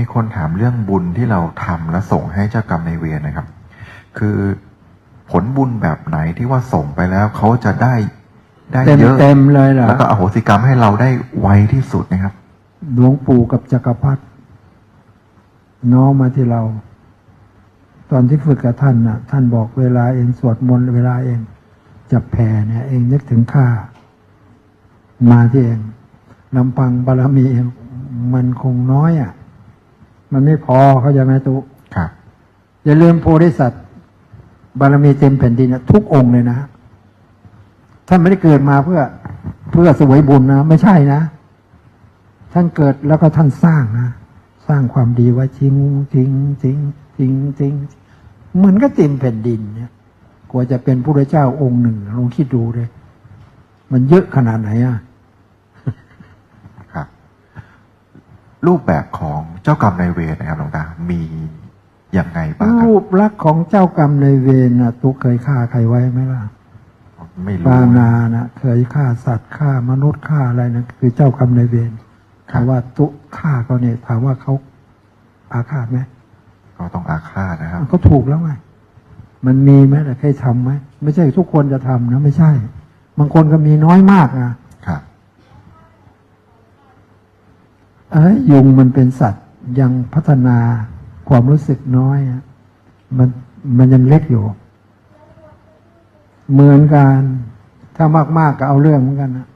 มีคนถามเรื่องบุญที่เราทำแล้วส่งให้เจ้ากรรมนายเวรนะครับ คือผลบุญแบบไหนที่ว่าส่งไปแล้วเขาจะได้ได้เต็มเยอะเต็มเลยเหรอแล้วก็อโหสิกรรมให้เราได้ไวที่สุดนะครับหลวงปู่กับจักรพรรดิน้องมาที่เรา ตอนที่ฝึกกับท่านน่ะ ท่านบอกเวลาเองสวดมนต์เวลาเองจะแผ่เนี่ย เองนึกถึงข้ามาที่เองลำพังบารมีเองมันคงน้อยอะ มันไม่พอเขาใจะไหมตุครับ อย่าลืมโพธิสัตว์บารมีเต็มแผ่นดินนะทุกองค์เลยนะท่านไม่ได้เกิดมาเพื่อเพื่อสวยบุญนะ ไม่ใช่นะ ท่านเกิดแล้วก็ท่านสร้างนะ สร้างความดีไว้จริงจริงจริงจริงจริงเหมือนก็เต็มแผ่นดินเนี่ยกว่าจะเป็นพระเจ้าองค์หนึ่งลองคิดดูเลย มันเยอะขนาดไหนอะ ครับ รูปแบบของเจ้ากรรมนายเวรนะครับหลวงตา มียังไงบ้างครัรูปลักษณ์ของเจ้ากรรมในายเวรนะตุกเคยฆ่าใครไว้ไหมล่ะบไม่รู้ปานานะเคยฆ่าสัตว์ฆ่ามนุษย์ฆ่าอะไรนะคือเจ้ากรรมนายเวรถามว่าตุฆ่าเขาเนี่ยถามว่าเขาอาฆาตไหมก็ต้องอาฆาตนะครับมันก็ถูกแล้วไงมันมีไหมแต่เคยทำไหมไม่ใช่ทุกคนจะทำนะ ไม่ใช่ บางคนก็มีน้อยมากนะครับ เอ้ ยยุงมันเป็นสัตว์ยังพัฒนาความรู้สึกน้อยอะมันมันยังเล็กอยู่ เหมือนกัน ถ้ามากๆก็เอาเรื่องเหมือนกันนะ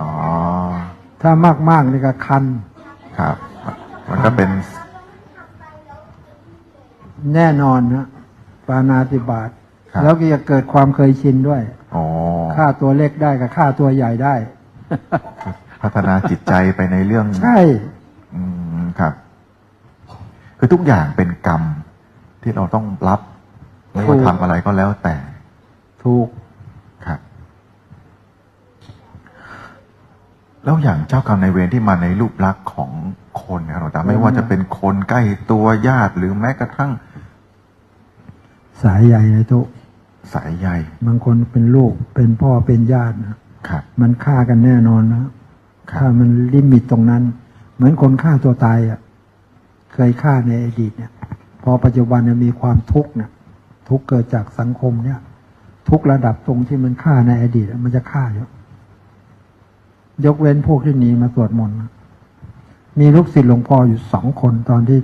อ๋อ ถ้ามากๆนี่ก็คัน ครับ มันก็เป็น แน่นอนนะปานาติบาตครับแล้วก็จะเกิดความเคยชินด้วย อ๋อฆ่าตัวเล็กได้กับฆ่าตัวใหญ่ได้ พัฒนาจิตใจไปในเรื่องใช่อืมครับ คือทุกอย่างเป็นกรรม ที่เราต้องรับไม่ว่าทำอะไรก็แล้วแต่ ถูกครับ แล้วอย่างเจ้ากรรมนายเวรที่มาในรูปลักษณ์ของคนนะครับหลวงตาไม่ว่าจะเป็นคนใกล้ตัวญาติหรือแม้กระทั่ง สายใหญ่เลยทุกสายใยบางคนเป็นลูกเป็นพ่อเป็นญาตินะครับ มันฆ่ากันแน่นอนนะ ครัถ้ามันลิมิตตรงนั้น เหมือนคนฆ่าตัวตายอะ เคยฆ่าในอดีตเนี่ย พอปัจจุบันเนี่ยมีความทุกข์เนี่ย ทุกเกิดจากสังคมเนี่ย ทุกระดับตรงที่มันฆ่าในอดีตมันจะฆ่าเยอะยกเว้นพวกที่หนีมาสวดมนต์มีลูกศิษย์หลวงพ่ออยู่สองคนตอนที่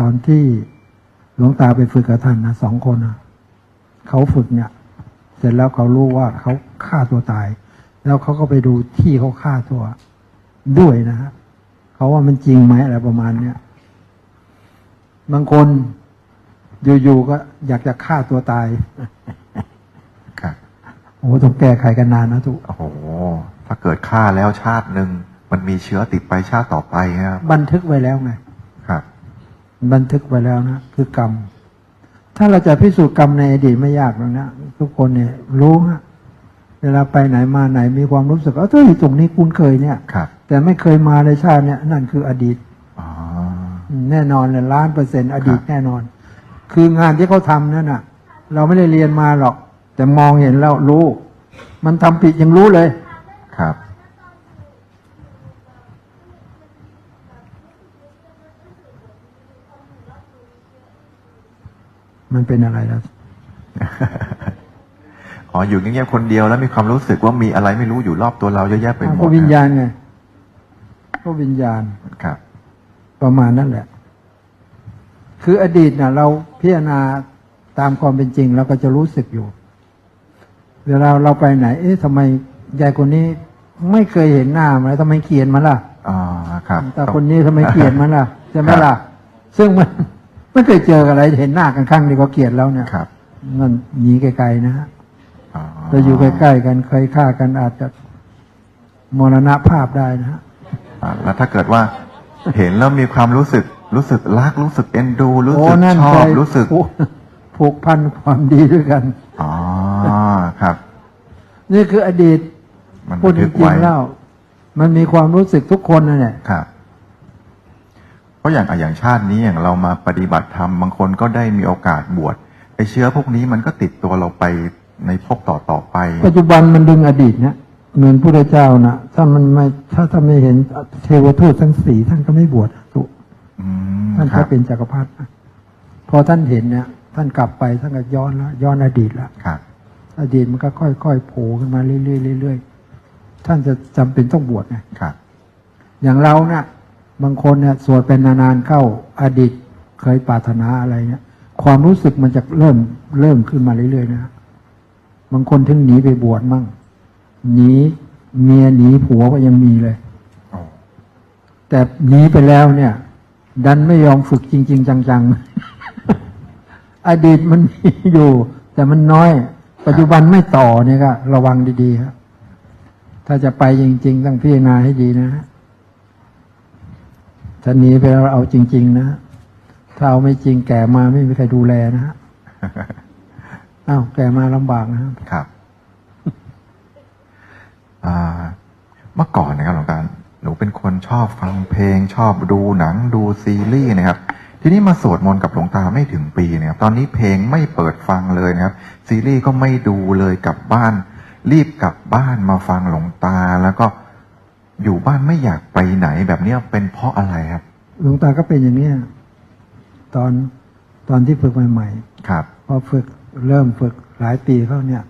ตอนที่หลวงตาไปฝึกกับท่านนะสองคนนะเขาฝึกเนี่ย เสร็จแล้วเขารู้ว่าเขาฆ่าตัวตาย แล้วเขาก็ไปดูที่เขาฆ่าตัวด้วยนะฮะเขาว่ามันจริงไหมอะไรประมาณเนี้ยบางคนอยู่ๆก็อยากจะฆ่าตัวตายครับโอ้โหต้องแก้ไขกันนานนะทุกโอ้โหถ้าเกิดฆ่าแล้วชาติหนึ่งมันมีเชื้อติดไปชาติต่อไปครับบันทึกไว้แล้วไงครับ บันทึกไว้แล้วนะคือกรรม ถ้าเราจะพิสูจน์กรรมในอดีตไม่ยากหรอกนะทุกคนเนี่ยรู้ฮะ เวลาไปไหนมาไหนมีความรู้สึกว่าเอ้ยตรงนี้คุ้นเคยเนี่ยครับ แต่ไม่เคยมาในชาติเนี่ยนั่นคืออดีตอ๋อแน่นอนเลยล้านเปอร์เซ็นต์อดีตครับแน่นอน คืองานที่เขาทำนั่นน่ะ เราไม่ได้เรียนมาหรอก แต่มองเห็นแล้วรู้ มันทำผิดยังรู้เลย ครับ มันเป็นอะไรแล้ว อ๋ออยู่เงียบๆคนเดียวแล้วมีความรู้สึกว่ามีอะไรไม่รู้อยู่รอบตัวเราเยอะแยะไปหมดก็วิญญาณไงก็วิญญาณครับ ประมาณนั้นแหละ คืออดีตน่ะเราพิจารณาตามความเป็นจริงเราก็จะรู้สึกอยู่ เวลาเราไปไหน เอ๊ะทำไมยายคนนี้ไม่เคยเห็นหน้ามาแล้วทำไมเขียนมาล่ะอ๋อครับ แต่คนนี้ทำไมเกลียดมันล่ะใช่ไหมล่ะ ซึ่งมันไม่เคยเจอกันอะไรเห็นหน้ากันครั้งเดียวก็เกลียดแล้วเนี่ยครับ มันหนีไกลๆนะฮะ อ๋อแต่อยู่ใกล้ๆกันเคยฆ่ากันอาจจะมรณภาพได้นะฮะอ่าแล้วถ้าเกิดว่า เห็นแล้วมีความรู้สึกรู้สึกรักรู้สึกเอ็นดู รู้โอ้สึกนั่นชอเคบยรู้สึกผูกผูกพันความดีด้วยกันอ๋อครับ นี่คืออดีตมันพูดบันจทึกริงไว้ๆแล้วมันมีความรู้สึกทุกคนนั่นแหละครับเพราะอย่างอะอย่างชาตินี้อย่างเรามาปฏิบัติธรรมบางคนก็ได้มีโอกาสบวชไอเชื้อพวกนี้มันก็ติดตัวเราไป ในภพต่อต่อๆไป ปัจจุบันมันดึงอดีตเนี่ยเหมือนพระเจ้านะถ้ามันไม่ถ้าถ้าไม่เห็นเทวทูตทั้งสี่ท่านก็ไม่บวชทุกท่านครัก็บเป็นจักรพรรดินะพอท่านเห็นเนี่ย ท่านกลับไปท่านก็ย้อนแล้วย้อนอดีตแล้วครับอดีตมันก็ค่อยๆโผล่ขึ้นมาเรื่อยๆเรื่อยๆท่านจะจำเป็นต้องบวชไงครับอย่างเราเนะ่ะ บางคนเนี่ยสวดเป็นนานๆเข้าอดีตเคยปรารถนาอะไรเนี่ย ความรู้สึกมันจะเริ่มเริ่มขึ้นมาเรื่อยๆนะ บางคนถึงหนีไปบวชมั่งหนีเมียหนีผัวก็ยังมีเลยแต่หนีไปแล้วเนี่ย ดันไม่ยอมฝึกจริง ๆ จังๆ อดีตมันมีอยู่ แต่มันน้อย ปัจจุบันไม่ต่อเนี่ยก็ระวังดีๆครับถ้าจะไปจริง ๆ ต้องพิจารณาให้ดีนะฮะถ้าหนีไปแล้วเอาจริง ๆ นะ ถ้าเอาไม่จริงแก่มาไม่มีใครดูแลนะฮะ อ้าวแก่มาลำบากนะครับครับอ่าเมื่อก่อนนะครับหลวงตาหนูเป็นคนชอบฟังเพลง ชอบดูหนังดูซีรีส์นะครับ ทีนี้มาสวดมนต์กับหลวงตาไม่ถึงปีนะครับ ตอนนี้เพลงไม่เปิดฟังเลยนะครับ ซีรีส์ก็ไม่ดูเลยกลับบ้าน รีบกลับบ้านมาฟังหลวงตา แล้วก็อยู่บ้านไม่อยากไปไหนแบบเนี้ยเป็นเพราะอะไรครับ หลวงตาก็เป็นอย่างเนี้ยตอนตอนที่ฝึกใหม่ ๆ ครับ พอฝึก เริ่มฝึกหลายปีเข้าเนี่ย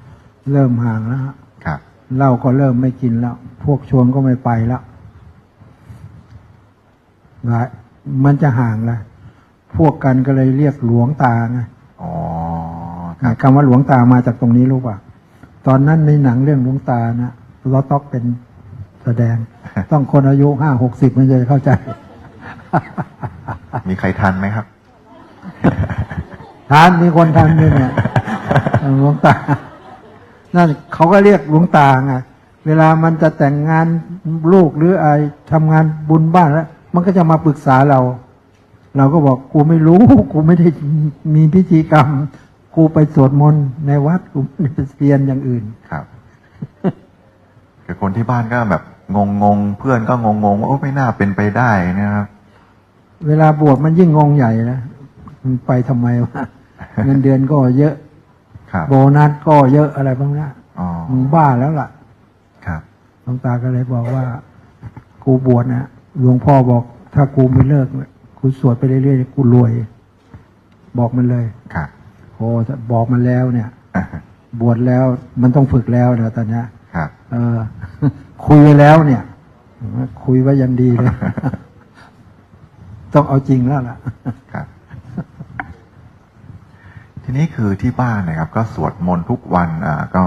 เริ่มห่างแล้วฮะครับเหล้าก็เริ่มไม่กินแล้ว พวกชวนก็ไม่ไปแล้วหลายมันจะห่างแล้วพวกกันก็เลยเรียกหลวงตาไงอ๋อครับคำว่าหลวงตามาจากตรงนี้รู้ป่ะตอนนั้นในหนังเรื่องหลวงตานะลอต็อกเป็นแสดง ต้องคนอายุห้าหกสิบมันจะเข้าใจ มีใครทันไหมครับทานมีคนทานด้วยเนี่ยเออ หลวงตา นั่นเขาก็เรียกหลวงตาไงเวลามันจะแต่งงานลูกหรืออะไรทำงานบุญบ้านแล้ว มันก็จะมาปรึกษาเรา เราก็บอกกูไม่รู้ กูไม่ได้มีพิธีกรรม กูไปสวดมนต์ในวัดกูไม่ได้ไปเรียนอย่างอื่นครับคือคนที่บ้านก็แบบงงงๆเพื่อนก็งงงๆว่าโอ้ไม่น่าเป็นไปได้นะครับ เวลาบวชมันยิ่งงงใหญ่นะมันไปทำไมวะเงินเดือนก็เยอะครับ โบนัสก็เยอะอะไรพวกนี้อ๋อมึงบ้าแล้วล่ะ ครับหลวงตาก็เลยบอกว่า กูบวชนะหลวงพ่อบอก ถ้ากูไม่เลิกกูสวดไปเรื่อยๆกูรวย บอกมันเลยครับโอ้ถ้าบอกมันแล้วเนี่ยบวชแล้วมันต้องฝึกแล้วนะตอนเนี้ยครับ เออ คุยไว้แล้วเนี่ย คุยไว้อยังดีเลย ต้องเอาจริงแล้วล่ะครับที นี้คือที่บ้านนะครับ ก็สวดมนต์ทุกวันอ่าก็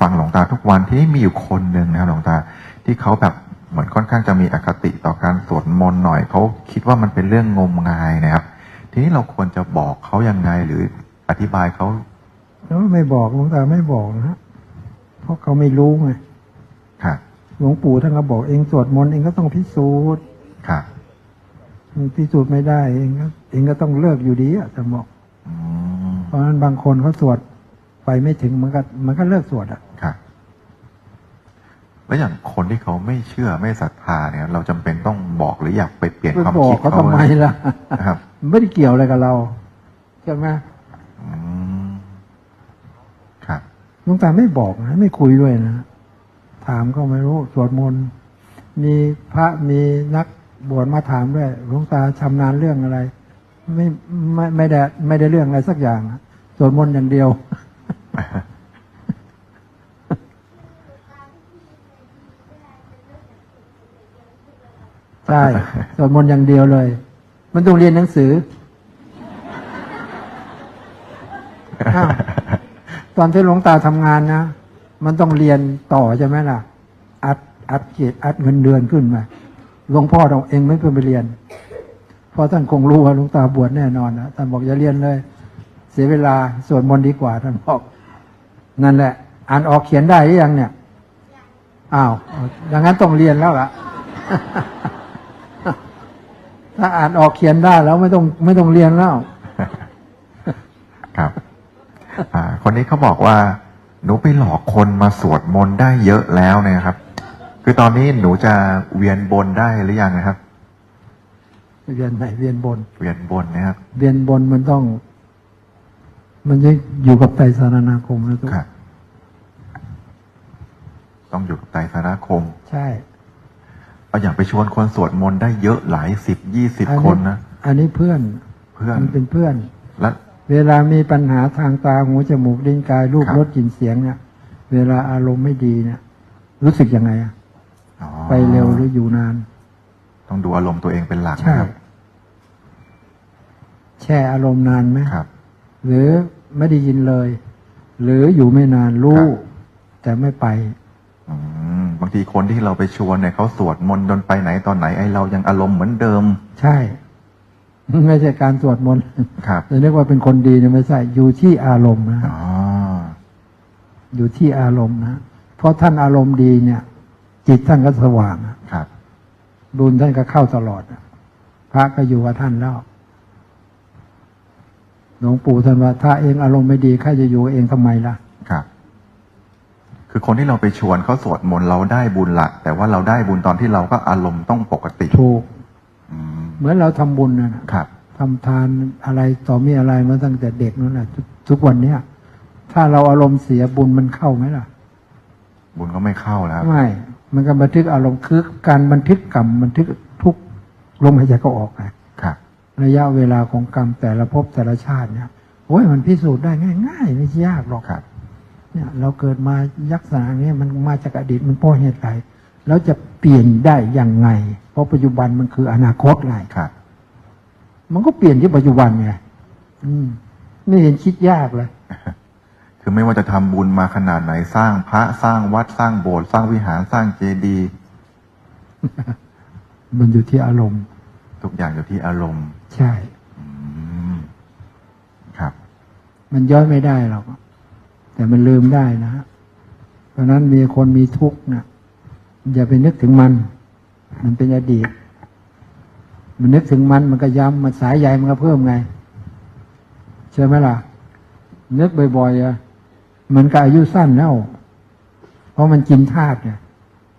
ฟังหลวงตาทุกวันที่มีอยู่คนหนึ่งนะครับหลวงตาที่เขาแบบเหมือนค่อนข้างจะมีอคติต่อการสวดมนต์หน่อยเขาคิดว่ามันเป็นเรื่องงมงายนะครับ ทีนี้เราควรจะบอกเขายังไงหรืออธิบายเขาแล้วไม่บอกหลวงตาไม่บอกนะฮะเพราะเขาไม่รู้ไงครับหลวงปู่ท่านก็บอกเองสวดมนต์เองก็ต้องพิสูจน์ครับพิสูจน์ไม่ได้ เองก็เองก็ต้องเลิกอยู่ดีอะจะบอกอืม เพราะฉะนั้นบางคนเขาสวดไปไม่ถึงมันก็มันก็เลิกสวดอะครับแล้วอย่างคนที่เขาไม่เชื่อไม่ศรัทธาเนี่ย เราจำเป็นต้องบอกหรืออยากไปเปลี่ยนไปความบอกคิดเขาเขาทำไมล่ะนะครับไม่ได้เกี่ยวอะไรกับเราใช่ไหมอืมครับหลวงตาไม่บอกนะไม่คุยด้วยนะถามก็ไม่รู้สวดมนต์มีพระมีนักบวชมาถามด้วยหลวงตาชำนาญเรื่องอะไร ไม่ไม่ไม่ได้ไม่ได้เรื่องอะไรสักอย่างสวดมนต์อย่างเดียว ใช่สวดมนต์อย่างเดียวเลย มันต้องเรียนหนังสือตอนที่หลวงตาทำงานนะมันต้องเรียนต่อใช่ไหมล่ะ อัดอัดเกียรอัดเงินเดือนขึ้นมาหลวงพ่อเราเองไม่เพิ่งไปเรียน เพราะท่านคงรู้ว่าหลวงตาบวชแน่นอนนะท่านบอกอย่าเรียนเลย เสียเวลาสวดมนต์ดีกว่า ท่านบอกนั่นแหละ อ่านออกเขียนได้หรือยังเนี่ยอ้าวดังนั้นต้องเรียนแล้วล่ะ ถ้าอ่านออกเขียนได้แล้วไม่ต้องไม่ต้องเรียนแล้ว ครับคนนี้เขาบอกว่า หนูไปหลอกคนมาสวดมนต์ได้เยอะแล้วเนะครับ คือตอนนี้หนูจะเวียนบนได้หรือยังนะครับ เวียนไหนเวียนบน เวียนบนนะครับ เวียนบนมันต้อง มันจะอยู่กับไตรสารนาคมนะทุกครับต้องอยู่กับไตรสารคม ใช่เอาอย่างไปชวนคนสวดมนต์ได้เยอะหลายสิบยี่สิบอันนี้คนนะอันนี้เพื่อนเพื่อนมันเป็นเพื่อนและเวลามีปัญหาทางตาหูจมูกลิ้นกายรูปครับรสกลิ่นเสียงเนี่ย เวลาอารมณ์ไม่ดีเนี่ย รู้สึกยังไงอะอ๋อไปเร็วหรืออยู่นาน ต้องดูอารมณ์ตัวเองเป็นหลักใช่นะครับ แช่อารมณ์นานไหมครับ หรือไม่ได้ยินเลย หรืออยู่ไม่นานรู้ แต่ไม่ไปอืมบางทีคนที่เราไปชวนเนี่ยเขาสวดมนต์จนไปไหนตอนไหนไอเรายังอารมณ์เหมือนเดิม ใช่ ไม่ใช่การสวดมนต์ครับจะเรียกว่าเป็นคนดีเนี่ยไม่ใช่อยู่ที่อารมณ์นะอ๋ออยู่ที่อารมณ์นะเพราะท่านอารมณ์ดีเนี่ย จิตท่านก็สว่างอะครับ บุญท่านก็เข้าตลอดอะพระก็อยู่กับท่านแล้ว หลวงปู่ท่านว่าถ้าเองอารมณ์ไม่ดีข้าจะอยู่เองทำไมล่ะ ครับ คือคนที่เราไปชวนเขาสวดมนต์เราได้บุญละ แต่ว่าเราได้บุญตอนที่เราก็อารมณ์ต้องปกติถูกอืมเหมือนเราทำบุญนะนะครับทำทานอะไรต่อมีอะไรมาตั้งแต่เด็กนั่นแหละทุกทุกวันเนี้ยถ้าเราอารมณ์เสียบุญมันเข้าไหมล่ะ บุญก็ไม่เข้าแล้ว ไม่ มันก็บันทึกอารมณ์คือการบันทึกกรรมบันทึกทุกลมหายใจก็ออกไงครับ ระยะเวลาของกรรมแต่ละภพแต่ละชาติเนี่ยโอ้ยมันพิสูจน์ได้ง่าย ๆ ไม่ใช่ยากหรอกครับเนี่ยเราเกิดมายักษณะนี้มันมาจากอดีตมันเพราะเหตุใดแล้วจะเปลี่ยนได้อย่างไง เพราะปัจจุบันมันคืออนาคตไงครับมันก็เปลี่ยนที่ปัจจุบันไงอืม ไม่เห็นคิดยากเลย คือไม่ว่าจะทำบุญมาขนาดไหนสร้างพระสร้างวัดสร้างโบสถ์สร้างวิหารสร้างเจดีย์มันอยู่ที่อารมณ์ ทุกอย่างอยู่ที่อารมณ์ ใช่อืมครับ มันย้อนไม่ได้หรอกแต่มันลืมได้นะฮะเพราะฉะนั้นมีคนมีทุกข์นะอย่าไปนึกถึงมัน มันเป็นอดีต มันนึกถึงมันมันก็ย้ำมันสายใยมันก็เพิ่มไงใช่ไหมล่ะนึกบ่อยๆอะ มันก็อายุสั้นแล้วเพราะมันกินธาตุเนี่ย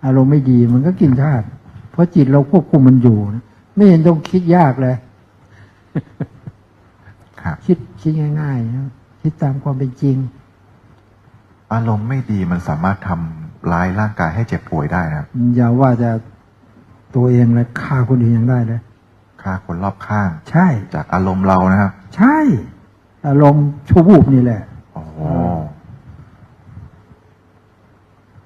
อารมณ์ไม่ดีมันก็กินธาตุเพราะจิตเราควบคุมมันอยู่นะไม่เห็นต้องคิดยากเลยครับคิดคิดง่ายๆนะคิดตามความเป็นจริง อารมณ์ไม่ดีมันสามารถทำร้ายร่างกายให้เจ็บป่วยได้นะครับอย่าว่าจะตัวเองเลยฆ่าคนอื่นยังได้เลย ฆ่าคนรอบข้าง ใช่ จากอารมณ์เรานะครับ ใช่ อารมณ์ชั่ววูบนี่แหละ โอ้โห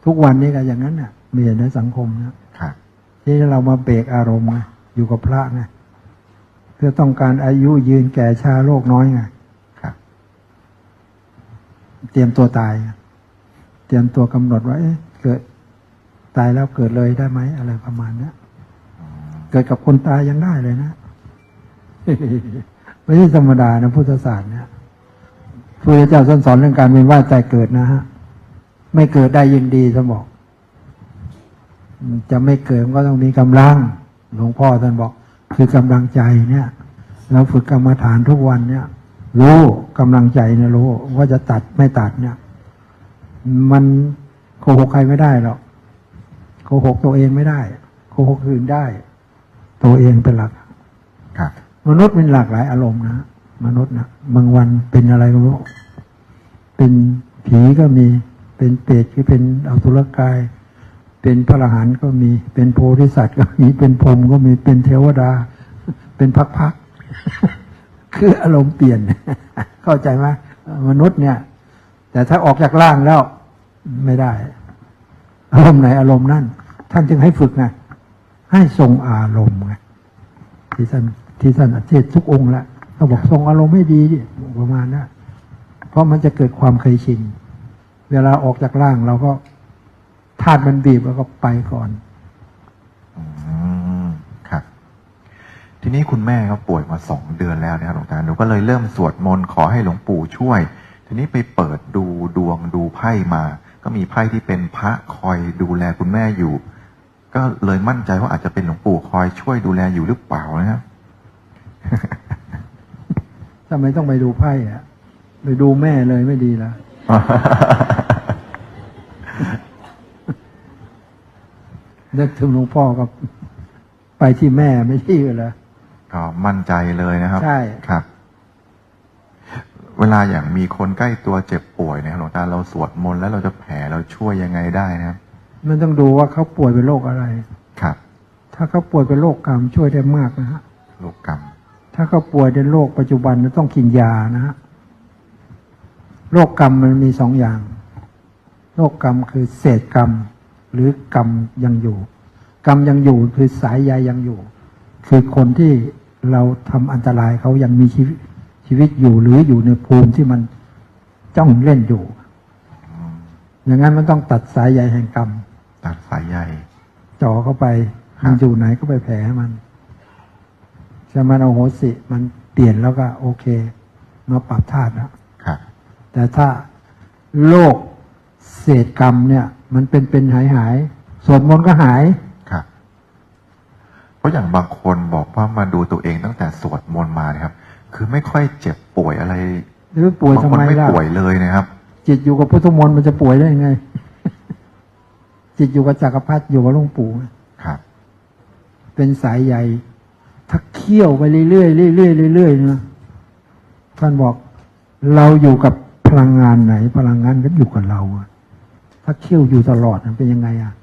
ทุกวันนี้ก็อย่างนั้นน่ะมีในสังคมนะครับที่เรามาเบรกอารมณ์ไงอยู่กับพระไงเพื่อต้องการอายุยืนแก่ชาโรคน้อยไงครับเตรียมตัวตายไงเตรียมตัวกำหนดว่าเอ๊ะเกิดตายแล้วเกิดเลยได้ไหมอะไรประมาณเนี้ยเกิดกับคนตายยังได้เลยนะไม่ใช่ธรรมดานะพุทธศาสตร์เนี่ยพระพุทธเจ้าสอนสอนเรื่องการเวียนว่ายตายเกิดนะฮะ ไม่เกิดได้ยิ่งดีท่านบอกจะไม่เกิดมันก็ต้องมีกำลัง หลวงพ่อท่านบอก คือกำลังใจเนี่ย เราฝึกกรรมฐานทุกวันเนี่ยรู้กำลังใจเนี่ยรู้ว่าจะตัดไม่ตัดเนี่ย มันโกหกใครไม่ได้หรอกโกหกตัวเองไม่ได้โกหกคนอื่นได้ ตัวเองเป็นหลักครับมนุษย์เป็นหลากหลายอารมณ์นะมนุษย์นะบางวันเป็นอะไรก็ไม่รู้เป็นผีก็มี เป็นเปรตก็เป็นอสุรกาย เป็นพระอรหันต์ก็มีเป็นโพธิสัตว์ก็มีเป็นพรหมก็มีเป็นเทวดา เป็นพักๆคืออารมณ์เปลี่ยน เข้าใจไหมมนุษย์เนี่ย แต่ถ้าออกจากร่างแล้วไม่ได้ อารมณ์ไหนอารมณ์นั่น ท่านจึงให้ฝึกไงให้ทรงอารมณ์ไงที่ท่านที่ท่านเทศน์ทุกองค์ละต้องบอกทรงอารมณ์ไม่ดีประมาณนั้นเพราะมันจะเกิดความเคยชิน เวลาออกจากร่างเราก็ธาตุมันบีบแล้วก็ไปก่อนอืมครับ ทีนี้คุณแม่เขาป่วยมาสองเดือนแล้วนะครับหลวงตาหนูก็เลยเริ่มสวดมนต์ขอให้หลวงปู่ช่วย ทีนี้ไปเปิดดูดวงดูไพ่มา ก็มีไพ่ที่เป็นพระคอยดูแลคุณแม่อยู่ ก็เลยมั่นใจว่าอาจจะเป็นหลวงปู่คอยช่วยดูแลอยู่หรือเปล่านะครับทำไมต้องไปดูไพ่อะไปดูแม่เลยไม่ดีละ นึกถึงหลวงพ่อกับไปที่แม่ไม่ใช่เหรอก็มั่นใจเลยนะครับ ใช่ครับ เวลาอย่างมีคนใกล้ตัวเจ็บป่วยเนี่ยหลวงตาเราสวดมนต์แล้วเราจะแผ่เราช่วยยังไงได้นะครับ มันต้องดูว่าเขาป่วยเป็นโรคอะไร ครับ ถ้าเขาป่วยเป็นโรคกรรมช่วยได้มากนะฮะโรคกรรม ถ้าเขาป่วยในโรคปัจจุบันน่ะต้องกินยานะฮะโรคกรรมมันมีสองอย่างโรคกรรมคือเศษกรรม หรือกรรมยังอยู่ กรรมยังอยู่คือสายใยยังอยู่ คือคนที่เราทำอันตรายเขายังมีชีวิตชีวิตอยู่หรืออยู่ในภูมิที่มันจ้องเล่นอยู่ อย่างนั้นมันต้องตัดสายใยแห่งกรรม ตัดสายใยจ่อเข้าไปครับมันอยู่ไหนก็ไปแผลให้มันใช่มันเอาโหสิมันเปลี่ยนแล้วก็โอเค มาปรับธาตุแล้วครับแต่ถ้าโรค เศษกรรมเนี่ย มันเป็นเป็นหายหายสวดมนต์ก็หายครับเพราะอย่างบางคนบอกว่ามาดูตัวเองตั้งแต่สวดมนต์มานะครับ คือไม่ค่อยเจ็บป่วยอะไรหรือป่วยบางทำคนไมไม่ล่ะป่วยเลยนะครับ จิตอยู่กับพุทธมนต์มันจะป่วยได้ยังไง จิตอยู่กับจักรพรรดิอยู่กับหลวงปู่ ครับ เป็นสายใยถ้าเคี่ยวไปเรื่อยๆเรื่อยๆเรื่อยๆนะท่านบอกเราอยู่กับพลังงานไหน พลังงานก็อยู่กับเราอะ ถ้าเขี้ยวอยู่ตลอดมันเป็นยังไงอะ